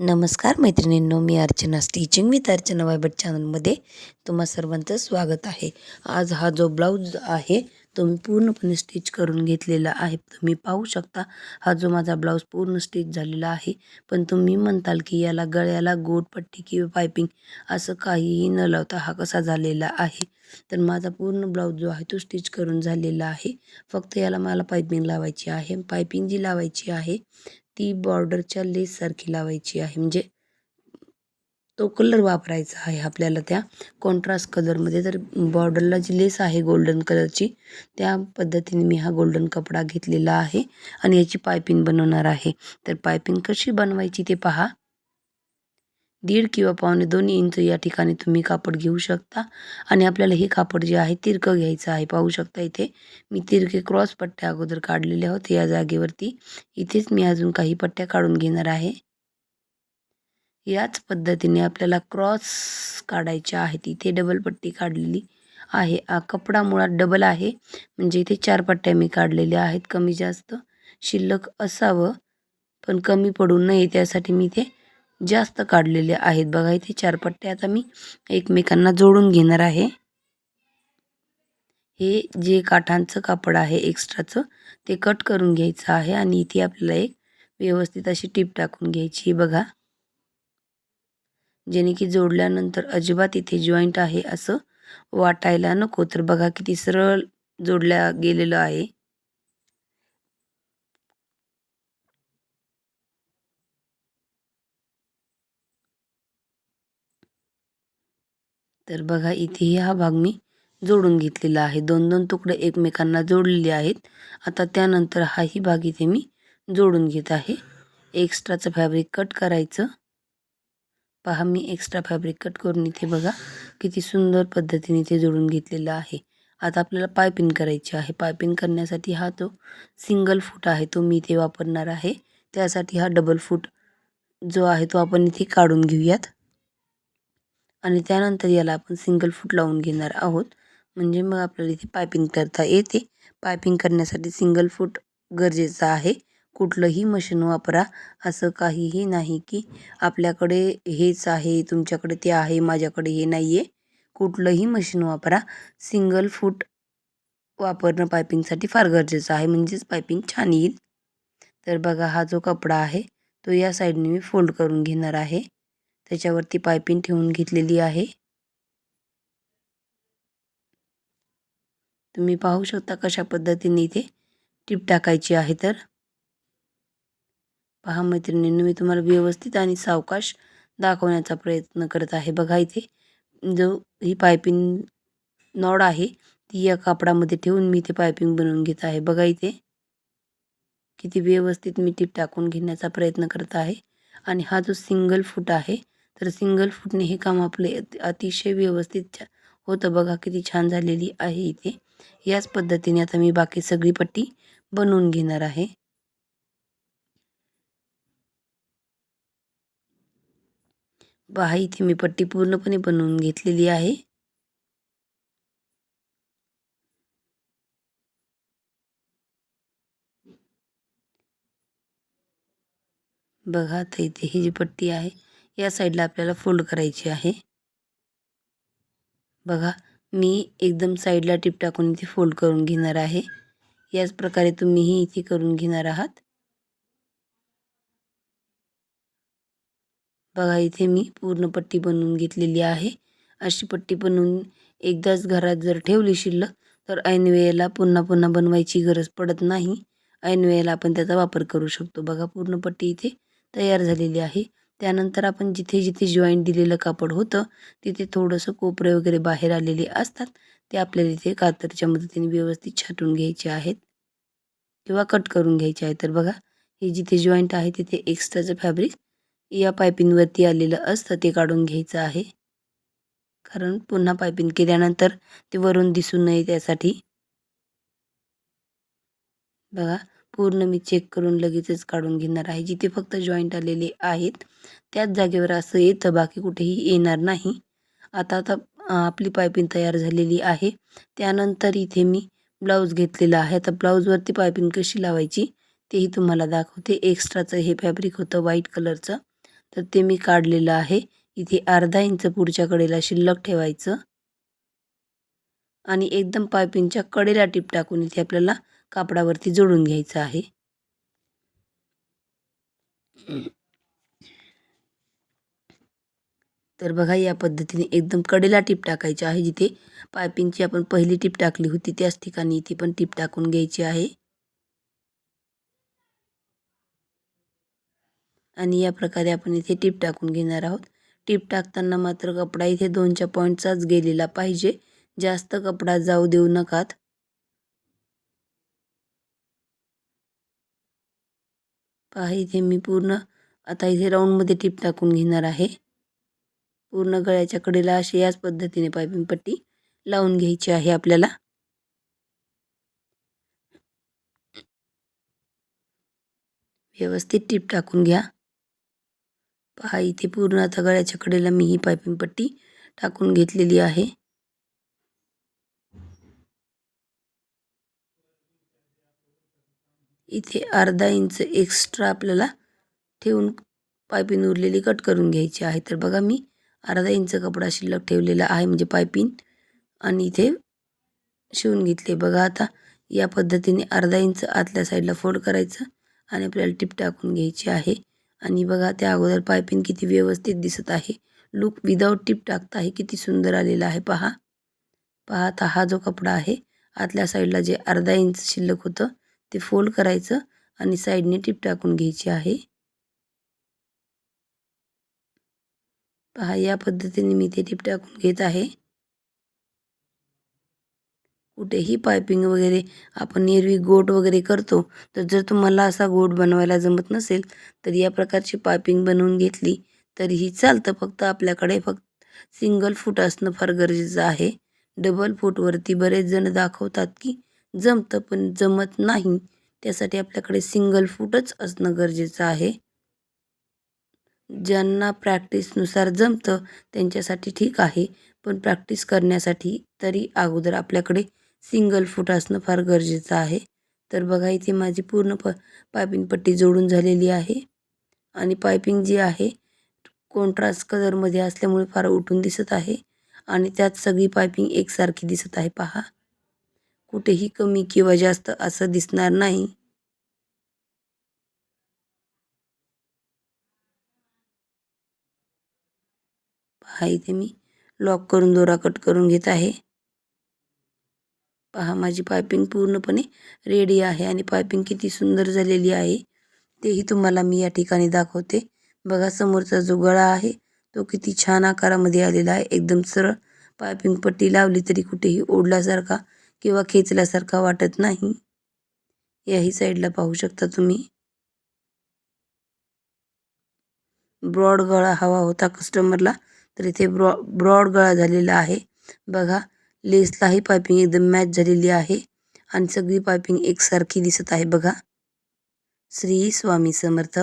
नमस्कार मैत्रिणींनो मी अर्चना. स्टिचिंग विथ अर्चना वायबट चॅनलमध्ये तुम्हा सर्वांचं स्वागत आहे. आज हा जो ब्लाऊज आहे तो मी पूर्णपणे स्टिच करून घेतलेला आहे. तुम्ही पाहू शकता हा जो माझा ब्लाऊज पूर्ण स्टिच झालेला आहे. पण तुम्ही म्हणताल की याला गळ्याला गोटपट्टी किंवा पायपिंग असं काहीही न लावता हा कसा झालेला आहे? तर माझा पूर्ण ब्लाऊज जो आहे तो स्टिच करून झालेला आहे. फक्त याला मला पायपिंग लावायची आहे. पायपिंग जी लावायची आहे ती बॉर्डरच्या लेससारखी लावायची आहे. म्हणजे तो कलर वापरायचा आहे आपल्याला त्या कॉन्ट्रास्ट कलरमध्ये तर बॉर्डरला जी लेस आहे गोल्डन कलरची त्या पद्धतीने मी हा गोल्डन कपडा घेतलेला आहे. आणि याची पायपिंग बनवणार आहे. तर पायपिंग कशी बनवायची ते पहा. दीड किंवा पावणे दोन इंच या ठिकाणी तुम्ही कापड घेऊ शकता. आणि आपल्याला हे कापड जे आहे तिरकं घ्यायचं आहे. पाहू शकता इथे मी तिरके क्रॉस पट्ट्या अगोदर काढलेल्या होते या जागेवरती इथेच मी अजून काही पट्ट्या काढून घेणार आहे. याच पद्धतीने आपल्याला क्रॉस काढायच्या आहेत. इथे डबल पट्टी काढलेली आहे. कपडा मुळात डबल आहे. म्हणजे इथे चार पट्ट्या मी काढलेल्या आहेत. कमी जास्त शिल्लक असावं पण कमी पडू नये. त्यासाठी मी ते जास्त काढलेले आहेत. बघा इथे चार पट्टे आता मी एकमेकांना जोडून घेणार आहे. हे जे काठांचं कापड आहे एक्स्ट्राचं ते कट करून घ्यायचं आहे आणि इथे आपल्याला एक व्यवस्थित अशी टीप टाकून घ्यायची बघा. जेणे की जोडल्यानंतर अजिबात इथे जॉईंट आहे असं वाटायला नको. तर बघा किती सरळ जोडल्या गेलेलं आहे. तर बघा इथेही हा भाग मी जोडून घेतलेला आहे. दोन दोन तुकडे एकमेकांना जोडलेले आहेत. आता त्यानंतर हाही भाग इथे मी जोडून घेत आहे. एक्स्ट्राचं फॅब्रिक कट करायचं. पहा मी एक्स्ट्रा फॅब्रिक कट करून इथे बघा किती सुंदर पद्धतीने ते जोडून घेतलेलं आहे. आता आपल्याला पायपिंग करायची आहे. पायपिंग करण्यासाठी हा तो सिंगल फूट आहे तो मी इथे वापरणार आहे. त्यासाठी हा डबल फूट जो आहे तो आपण इथे काढून घेऊयात. आणि त्यानंतर याला आपण सिंगल फूट लावून घेणार आहोत. म्हणजे मग आपल्याला इथे पायपिंग करता येते. पायपिंग करण्यासाठी सिंगल फूट गरजेचं आहे. कुठलंही मशीन वापरा. असं काहीही नाही की आपल्याकडे हेच आहे तुमच्याकडे ते आहे माझ्याकडे हे नाही आहे कुठलंही मशीन वापरा. सिंगल फूट वापरणं पायपिंगसाठी फार गरजेचं आहे. म्हणजेच पायपिंग छान येईल. तर बघा हा जो कपडा आहे तो या साईडने मी फोल्ड करून घेणार आहे. त्याच्यावरती पायपिंग ठेवून घेतलेली आहे. तुम्ही पाहू शकता कशा पद्धतीने इथे टीप टाकायची आहे तर. पहा मैत्रिणींनी मी तुम्हाला व्यवस्थित आणि सावकाश दाखवण्याचा प्रयत्न करत आहे. बघा इथे जो ही पायपिंग नॉड आहे ती या कापडामध्ये ठेवून मी इथे पायपिंग बनवून घेत आहे. बघा इथे किती व्यवस्थित मी टीप टाकून घेण्याचा प्रयत्न करत आहे. आणि हा जो सिंगल फूट आहे तर सिंगल फूटने हे काम आपले अतिशय व्यवस्थित होतं. बघा किती छान झालेली आहे इथे. याच पद्धतीने आता मी बाकी सगळी पट्टी बनवून घेणार आहे. पहा इथे मी पट्टी पूर्णपणे बनवून घेतलेली आहे. बघा आता इथे ही जी पट्टी आहे या साईडला आपल्याला फोल्ड करायची आहे. बघा मी एकदम साईडला टिप टाकून इथे फोल्ड करून घेणार आहे. याच प्रकारे तुम्हीही इथे करून घेणार आहात. बघा इथे मी पूर्ण पट्टी बनवून घेतलेली आहे. अशी पट्टी बनवून एकदाच घरात जर ठेवली शिल्लक तर ऐन वेळेला पुन्हा पुन्हा बनवायची गरज पडत नाही. ऐन वेळेला आपण त्याचा वापर करू शकतो. बघा पूर्ण पट्टी इथे तयार झालेली आहे. त्यानंतर आपण जिथे जिथे जॉईंट दिलेलं कापड होतं तिथे थोडंसं कोपरे वगैरे बाहेर आलेले असतात. ते आपल्याला इथे कातरच्या मदतीने व्यवस्थित छाटून घ्यायचे आहेत. किंवा कट करून घ्यायचे आहे तर बघा हे जिथे जॉईंट आहे तिथे एक्स्ट्राचं फॅब्रिक या पायपिंगवरती आलेलं असतं ते काढून घ्यायचं आहे. कारण पुन्हा पायपिंग केल्यानंतर ते वरून दिसू नये त्यासाठी. बघा पूर्ण मी चेक करून लगेचच काढून घेणार आहे. जिथे फक्त जॉईंट आलेले आहेत त्याच जागेवर असं येतं बाकी कुठेही येणार नाही. आता आता आपली पायपिंग तयार झालेली आहे. त्यानंतर इथे मी ब्लाऊज घेतलेला आहे. आता ब्लाऊजवरती पायपिंग कशी लावायची तेही तुम्हाला दाखवते. एक्स्ट्राचं हे फॅब्रिक होतं व्हाईट कलरचं तर ते मी काढलेलं आहे. इथे अर्धा इंच पुढच्या कडेला शिल्लक ठेवायचं. आणि एकदम पायपिंगच्या कडेला टिप टाकून इथे आपल्याला कापडावरती जोडून घ्यायचं आहे. तर बघा या पद्धतीने एकदम कडेला टीप टाकायची आहे. जिथे पायपिंगची आपण पहिली टीप टाकली होती त्याच ठिकाणी इथे पण टीप टाकून घ्यायची आहे. आणि या प्रकारे आपण इथे टीप टाकून घेणार आहोत. टीप टाकताना मात्र कपडा इथे दोनच्या पॉईंटचाच गेलेला पाहिजे. जास्त कपडा जाऊ देऊ नकात. पहा इथे मी पूर्ण आता इथे राऊंडमध्ये टीप टाकून घेणार आहे. पूर्ण गळ्याच्या कडेला अशी याच पद्धतीने पायपिंग पट्टी लावून घ्यायची आहे आपल्याला. व्यवस्थित टीप टाकून घ्या. पहा इथे पूर्ण आता गळ्याच्या कडेला मी ही पायपिंग पट्टी टाकून घेतलेली आहे. इथे अर्धा इंच एक्स्ट्रा आपल्याला ठेवून पायपिन उरलेली कट करून घ्यायची आहे. तर बघा मी अर्धा इंच कपडा शिल्लक ठेवलेला आहे म्हणजे पायपिन. आणि इथे शिवून घेतले. बघा आता या पद्धतीने अर्धा इंच आतल्या साईडला फोल्ड करायचं आणि आपल्याला टिप टाकून घ्यायची आहे. आणि बघा त्या अगोदर पायपिंग किती व्यवस्थित दिसत आहे. लुक विदाऊट टिप टाकता आहे किती सुंदर आलेला आहे. पहा. पहा आता हा जो कपडा आहे आतल्या साईडला जे अर्धा इंच शिल्लक होतं ते फोल्ड करायचं आणि साईडने टिप टाकून घ्यायची आहे. पहा या पद्धतीने मी ते टिप टाकून घेत आहे. कुठेही पायपिंग वगैरे आपण एरवी गोट वगैरे करतो तर जर तुम्हाला असा गोट बनवायला जमत नसेल तर या प्रकारची पायपिंग बनवून घेतली तरीही चालतं. फक्त आपल्याकडे फक्त सिंगल फूट असणं फार गरजेचं आहे. डबल फूटवरती बरेच जण दाखवतात की जमतं पण जमत नाही. त्यासाठी आपल्याकडे सिंगल फूटच असणं गरजेचं आहे. ज्यांना प्रॅक्टिसनुसार जमतं त्यांच्यासाठी ठीक आहे पण प्रॅक्टिस करण्यासाठी तरी अगोदर आपल्याकडे सिंगल फूट असणं फार गरजेचं आहे. तर बघा इथे माझी पूर्ण प पायपिंग पट्टी जोडून झालेली आहे. आणि पायपिंग जी आहे कॉन्ट्रास्ट कलरमध्ये असल्यामुळे फार उठून दिसत आहे. आणि त्यात सगळी पायपिंग एकसारखी दिसत आहे पहा. कुठेही कमी किंवा जास्त असं दिसणार नाही. पहा इथे मी. लॉक करून दोरा कट करून घेत आहे. पहा माझी पायपिंग पूर्णपणे रेडी आहे आणि पायपिंग किती सुंदर झालेली आहे. तेही तुम्हाला मी या ठिकाणी दाखवते. बघा समोरचा जो गळा आहे तो किती छान आकारामध्ये आलेला आहे. एकदम सरळ पायपिंग पट्टी लावली तरी कुठेही ओढल्यासारखा किंवा खेचल्यासारखा वाटत नाही. याही साईडला पाहू शकता तुम्ही. ब्रॉड गळा हवा होता कस्टमरला तर इथे ब्रॉ ब्रॉड गळा झालेला आहे. बघा लेसलाही पायपिंग एकदम मॅच झालेली आहे. आणि सगळी पायपिंग एकसारखी दिसत आहे बघा. श्री स्वामी समर्थ.